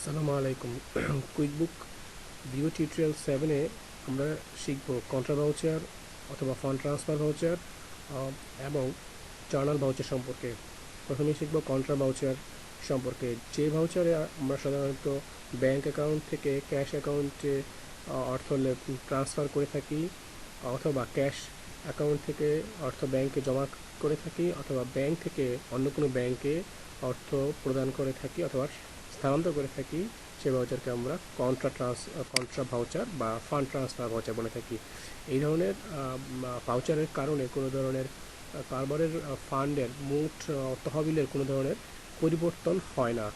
আসসালামু আলাইকুম। QuickBook ভিও tutorial সেভেনে আমরা শিখব কন্ট্রা ভাউচার অথবা ফান্ড ট্রান্সফার ভাউচার এবং জার্নাল ভাউচার সম্পর্কে। প্রথমেই শিখব কন্ট্রা ভাউচার সম্পর্কে। যে ভাউচারে আমরা সাধারণত ব্যাংক অ্যাকাউন্ট থেকে ক্যাশ অ্যাকাউন্টে অর্থ ট্রান্সফার করে থাকি, অথবা ক্যাশ অ্যাকাউন্ট থেকে অর্থ ব্যাংকে জমা করে থাকি, অথবা ব্যাংক থেকে অন্য কোনো ব্যাংকে অর্থ প্রদান করে থাকি, অথবা স্থানান্তর করে থাকি সেই ভাউচারকে আমরা কন্ট্রা ট্রান্স কন্ট্রা ভাউচার বা ফান্ড ট্রান্সফার ভাউচার বলে থাকি। এই ধরনের ভাউচারের কারণে কোনো ধরনের কারবারের ফান্ডের মোট তহবিলের কোনো ধরনের পরিবর্তন হয় না।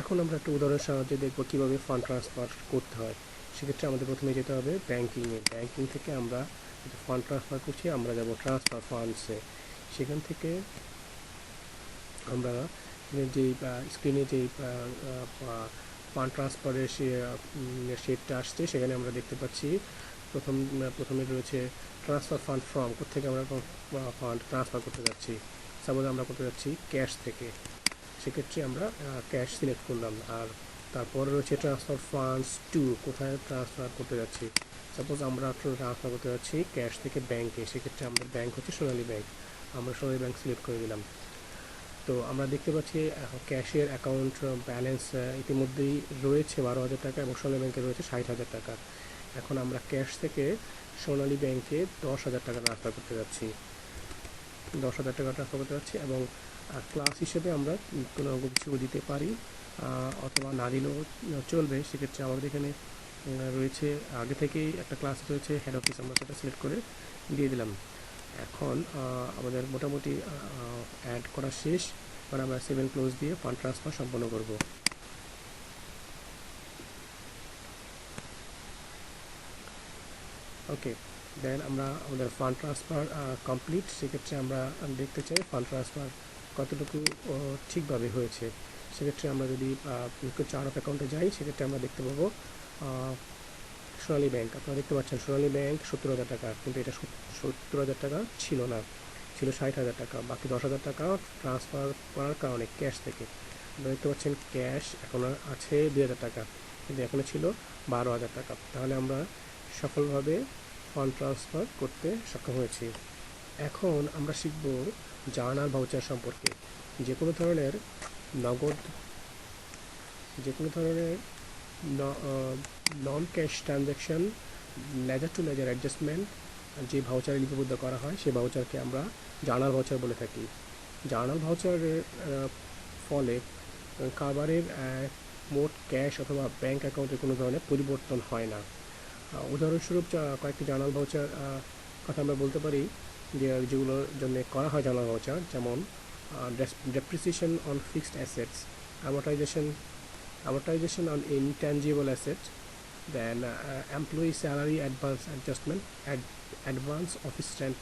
এখন আমরা একটা উদাহরণের সাহায্যে দেখব কীভাবে ফান্ড ট্রান্সফার করতে হয়। সেক্ষেত্রে আমাদের প্রথমে যেতে হবে ব্যাঙ্কিংয়ে ব্যাঙ্কিং থেকে আমরা ফান্ড ট্রান্সফার করছি, আমরা যাব ট্রান্সফার ফান্ডসে সেখান থেকে আমরা যে স্ক্রিনে যে ফান্ড ট্রান্সফারের সে শেটটা আসছে, সেখানে আমরা দেখতে পাচ্ছি, প্রথম প্রথমে রয়েছে ট্রান্সফার ফান্ড ফ্রম থেকে আমরা ফান্ড ট্রান্সফার করতে যাচ্ছি। সাপোজ আমরা করতে যাচ্ছি ক্যাশ থেকে। সেক্ষেত্রে আমরা ক্যাশ সিলেক্ট করলাম, আর তারপরে রয়েছে ট্রান্সফার ফান্ডস টু কোথায় ট্রান্সফার করতে যাচ্ছি? সাপোজ আমরা ট্রান্সফার করতে যাচ্ছি ক্যাশ থেকে ব্যাংকে সেক্ষেত্রে আমাদের ব্যাংক হচ্ছে সোনালী ব্যাংক আমরা সোনালী ব্যাংক সিলেক্ট করে দিলাম। তো আমরা দেখতে পাচ্ছি ক্যাশের অ্যাকাউন্ট ব্যালেন্স ইতিমধ্যেই রয়েছে বারো হাজার টাকা এবং সোনালী ব্যাংকে রয়েছে ষাট হাজার টাকা। এখন আমরা ক্যাশ থেকে সোনালী ব্যাংকে দশ হাজার টাকা ট্রান্সফার করতে যাচ্ছি। দশ হাজার টাকা ট্রান্সফার করতে যাচ্ছি এবং ক্লাস হিসেবে আমরা কোনো কিছু দিতে পারি অথবা না দিলেও চলবে। সেক্ষেত্রে আমাদের এখানে রয়েছে, আগে থেকেই একটা ক্লাস রয়েছে হেড অফিস আমরা সেটা সিলেক্ট করে দিয়ে দিলাম। এখন আমাদের মোটামুটি অ্যাড করা শেষ। এবার আমরা সেভেন ক্লোজ দিয়ে ফান্ড ট্রান্সফার সম্পন্ন করব। ওকে দেন আমরা আমাদের ফান্ড ট্রান্সফার কমপ্লিট সেক্ষেত্রে আমরা দেখতে চাই ফান্ড ট্রান্সফার কতটুকু ঠিকভাবে হয়েছে। সেক্ষেত্রে আমরা যদি চার অফ অ্যাকাউন্টে যাই, সেক্ষেত্রে আমরা দেখতে পাবো সোনালী ব্যাংক, আপনারা দেখতে পাচ্ছেন সোনালী ব্যাংক সত্তর হাজার টাকা, কিন্তু এটা সত্তর হাজার টাকা ছিল না, ছিল ষাট হাজার টাকা, বাকি দশ হাজার টাকা ট্রান্সফার করার কারণে ক্যাশ থেকে। আপনারা দেখতে পাচ্ছেন ক্যাশ এখন আছে দুই হাজার টাকা, কিন্তু এখনও ছিল বারো হাজার টাকা। তাহলে আমরা সফলভাবে ফান্ড ট্রান্সফার করতে সক্ষম হয়েছি। এখন আমরা শিখব জার্নাল ভাউচার সম্পর্কে। যে কোনো ধরনের নগদ যে কোনো ধরনের non cash transaction ledger to ledger adjustment যে ভাউচারে লিপিবদ্ধ করা হয় সেই ভাউচারকে আমরা জার্নাল ভাউচার বলে থাকি। জার্নাল ভাউচারের ফলে কারবারের মোট ক্যাশ অথবা ব্যাংক অ্যাকাউন্টে কোনো ধরনের পরিবর্তন হয় না। উদাহরণস্বরূপ কয়েকটি জার্নাল ভাউচার কথা আমরা বলতে পারি যে যেগুলোর জন্য করা হয় জার্নাল ভাউচার যেমন depreciation on fixed assets amortization, amortization on intangible assets, then uh, employee salary advance adjustment, ad, advance office rent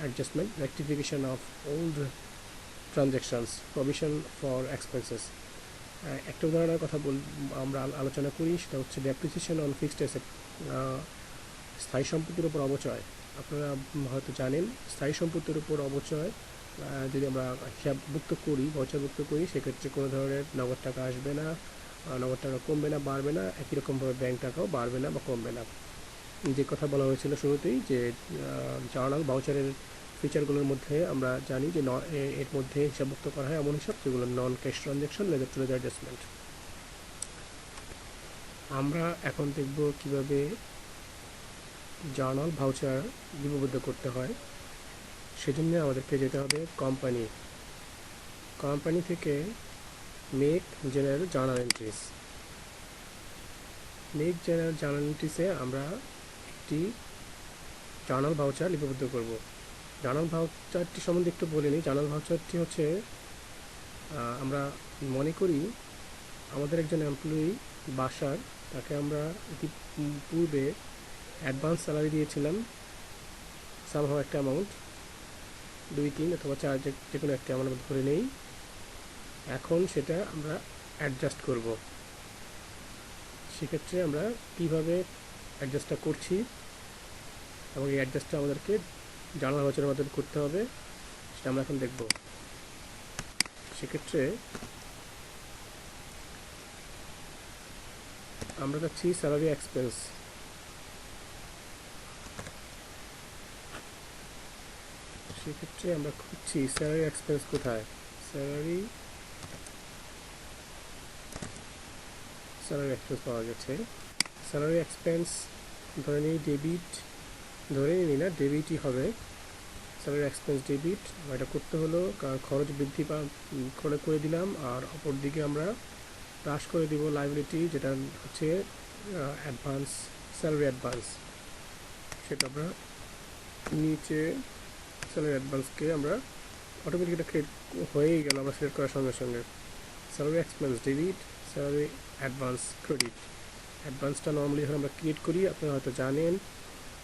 adjustment, rectification of old transactions, provision for expenses. একটা উদাহরণের কথা বল আমরা আলোচনা করি সেটা হচ্ছে ডেপ্রিসিয়েশন অন ফিক্সড অ্যাসেট স্থায়ী সম্পত্তির উপর অবচয় আপনারা হয়তো জানেন স্থায়ী সম্পত্তির উপর অবচয় যদি আমরা হিসাবভুক্ত করি বছরভুক্ত করি সেক্ষেত্রে কোনো ধরনের নগদ টাকা আসবে না নগদ টাকা কমবে না, বাড়বে না, একই রকমভাবে ব্যাংক টাকাও বাড়বে না বা কমবে না। যে কথা বলা হয়েছিল শুরুতেই যে জার্নাল বাউচারের ফিচারগুলোর মধ্যে আমরা জানি যে এর মধ্যে হিসাবভুক্ত করা হয় এমন হিসাব যেগুলো non cash transaction ledger to ledger adjustment আমরা এখন দেখব কীভাবে জার্নাল ভাউচার লিপিবদ্ধ করতে হয়। সেজন্য আমাদেরকে যেতে হবে কোম্পানি কোম্পানি থেকে make general journal entries make general journal এন্ট্রিসে আমরা একটি জার্নাল ভাউচার লিপিবদ্ধ করব। জার্নাল ভাউচারটি সম্বন্ধে একটু বলে নিই। জার্নাল ভাউচারটি হচ্ছে আমরা মনে করি আমাদের একজন এমপ্লয়ি বাসার, তাকে আমরা পূর্বে অ্যাডভান্স স্যালারি দিয়েছিলাম সামহাও একটা অ্যামাউন্ট দুই, তিন অথবা চার, যে কোনো একটি আমরা ধরে নেই। এখন সেটা আমরা অ্যাডজাস্ট করব। সেক্ষেত্রে আমরা কীভাবে অ্যাডজাস্টটা করছি এবং এই অ্যাডজাস্টটা আমাদেরকে জানালা বছরের মাধ্যমে করতে হবে, সেটা আমরা এখন দেখব। সেক্ষেত্রে আমরা যাচ্ছি স্যালারি এক্সপেন্স সেক্ষেত্রে আমরা খুঁজছি স্যালারি এক্সপেন্স কোথায়? স্যালারি স্যালারি এক্সপেন্স পাওয়া গেছে। স্যালারি এক্সপেন্স ধরে নিই ডেবিট ধরে নিই না ডেবিটই হবে। স্যালারি এক্সপেন্স ডেবিট এটা করতে হলো খরচ বৃদ্ধি পা করে করে দিলাম, আর অপর দিকে আমরা হ্রাস করে দিব লাইবিলিটি যেটা হচ্ছে অ্যাডভান্স স্যালারি অ্যাডভান্স সেটা আমরা নিচে স্যালারি অ্যাডভান্সকে আমরা অটোমেটিক এটা ক্রিয়েট হয়েই গেল, আমরা সিলেক্ট করার সঙ্গে সঙ্গে। Salary expense debit salary advance credit অ্যাডভান্সটা normally যখন আমরা ক্রিয়েট করি আপনারা হয়তো জানেন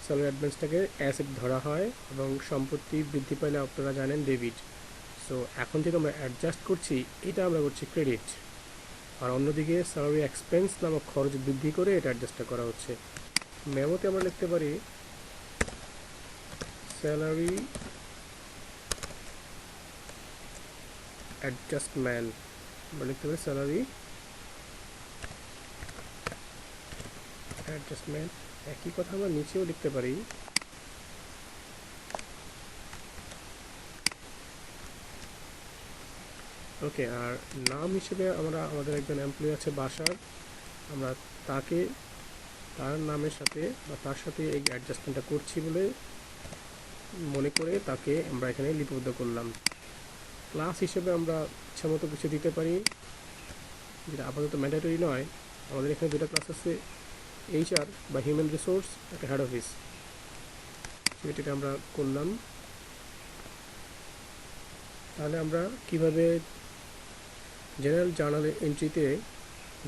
স্যালারি অ্যাডভান্সটাকে অ্যাসেট ধরা হয় এবং সম্পত্তি বৃদ্ধি পাইলে আপনারা জানেন ডেবিট সো এখন যেটা আমরা অ্যাডজাস্ট করছি, এটা আমরা করছি ক্রেডিট আর অন্যদিকে স্যালারি এক্সপেন্স নামক খরচ বৃদ্ধি করে এটা অ্যাডজাস্টটা করা হচ্ছে। মেমোতে আমরা লিখতে পারি স্যালারি অ্যাডজাস্টমেন্ট আমরা লিখতে পারি স্যালারি অ্যাডজাস্টমেন্ট একই কথা আমরা নিচেও লিখতে পারি। ওকে আর নাম হিসেবে আমরা, আমাদের একজন এমপ্লয়ি আছে বাসার। আমরা তাকে, তার নামের সাথে বা তার সাথে এই অ্যাডজাস্টমেন্টটা করছি বলে মনে করে তাকে আমরা এখানে লিপিবদ্ধ করলাম। ক্লাস হিসেবে আমরা ইচ্ছামতো কিছু দিতে পারি। যেটা আপাতত ম্যান্ডেটরি নয়, আমাদের এখানে দুটো ক্লাস আছে। এইচআর বা হিউম্যান রিসোর্স একটা হেড অফিস সেটা আমরা করলাম। তাহলে আমরা কীভাবে জেনারেল জার্নাল এন্ট্রিতে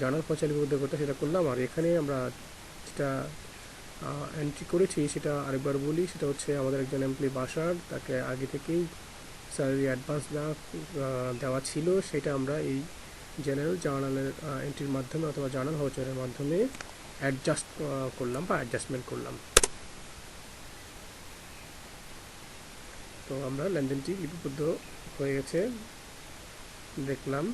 জার্নাল পয়সা লিপিবদ্ধ করতে সেটা করলাম। আর এখানে আমরা যেটা এন্ট্রি করেছি সেটা আরেকবার বলি, সেটা হচ্ছে আমাদের একজন এমপ্লয়ি বাসার, তাকে আগে থেকেই স্যালারি অ্যাডভান্স দেওয়া দেওয়া ছিল। সেটা আমরা এই জেনারেল জার্নালের এন্ট্রির মাধ্যমে অথবা জার্নাল ভাউচারের মাধ্যমে অ্যাডজাস্ট করলাম বা অ্যাডজাস্টমেন্ট করলাম। তো আমরা লেনদেনটি লিপিবদ্ধ হয়ে গেছে, দেখলাম।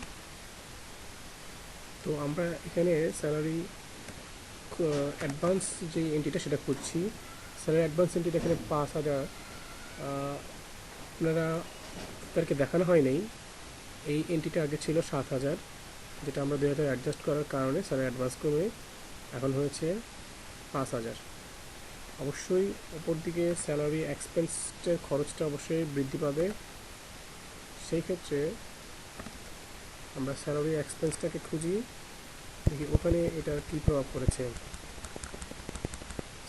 তো আমরা এখানে স্যালারি অ্যাডভান্স যে এন্ট্রিটা সেটা করছি স্যালারি অ্যাডভান্স এন্ট্রিটা এখানে পাঁচ হাজার আপনারা তাদেরকে দেখানো হয় নাই। এই এন্ট্রিটা আগে ছিল সাত হাজার, যেটা আমরা দুই হাজার অ্যাডজাস্ট করার কারণে স্যালারি অ্যাডভান্স কমে এখন হয়েছে পাঁচ হাজার। অবশ্যই ওপর দিকে স্যালারি এক্সপেন্সের খরচটা অবশ্যই বৃদ্ধি পাবে। সেই ক্ষেত্রে আমরা স্যালারি এক্সপেন্সটাকে খুঁজি, দেখি ওখানে এটা কী প্রভাব পড়েছে।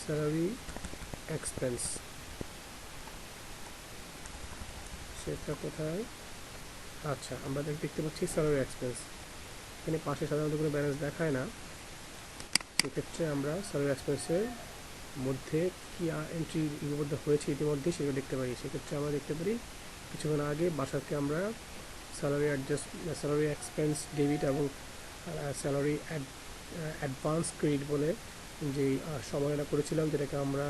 স্যালারি এক্সপেন্স সেটা কোথায়? আচ্ছা আমরা দেখ- দেখতে পাচ্ছি স্যালারি এক্সপেন্স এখানে পাশে সাধারণত কোনো ব্যালেন্স দেখায় না। সেক্ষেত্রে আমরা স্যালারি এক্সপেন্সের মধ্যে কি এন্ট্রি লিপিবদ্ধ হয়েছে ইতিমধ্যে সেগুলো দেখতে পারি। সেক্ষেত্রে আমরা দেখতে পারি, কিছুক্ষণ আগে বাসাকে আমরা salary adjust salary expense debit এবং স্যালারি অ্যাডভান্স ক্রেডিট বলে যে সময়টা করেছিলাম যেটাকে আমরা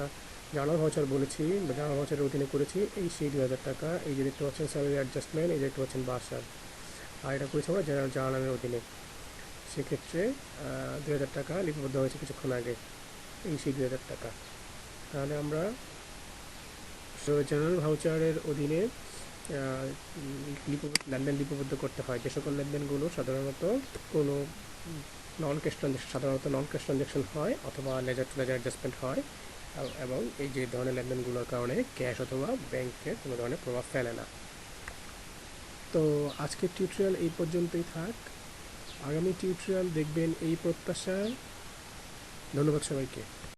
জার্নাল ভাউচার বলেছি, বা জার্নাল ভাউচারের অধীনে করেছি, এই সেই দু হাজার টাকা, এই যে দেখতে পাচ্ছেন স্যালারি অ্যাডজাস্টমেন্ট এই যে দেখতে পাচ্ছেন বাসার। আর এটা করেছি আমরা জেনারেল জার্নালের অধীনে সেক্ষেত্রে দু হাজার টাকা লিপিবদ্ধ হয়েছে কিছুক্ষণ আগে, এই সেই দু হাজার টাকা। তাহলে আমরা জেনারেল ভাউচারের অধীনে লেনদেন লিপিবদ্ধ করতে হয়। যে সকল লেনদেনগুলো সাধারণত কোনো নন ক্যাশ ট্রানজ্যাকশন সাধারণত নন ক্যাশ ট্রানজ্যাকশন হয় অথবা লেজার টু লেজার অ্যাডজাস্টমেন্ট হয় এবং এই যে ধরনের লেনদেনগুলোর কারণে ক্যাশ অথবা ব্যাংকে কোনো ধরনের প্রভাব ফেলে না। তো আজকের টিউটোরিয়াল এই পর্যন্তই থাক। আগামী টিউটোরিয়াল দেখবেন এই প্রত্যাশায়। ধন্যবাদ সবাইকে।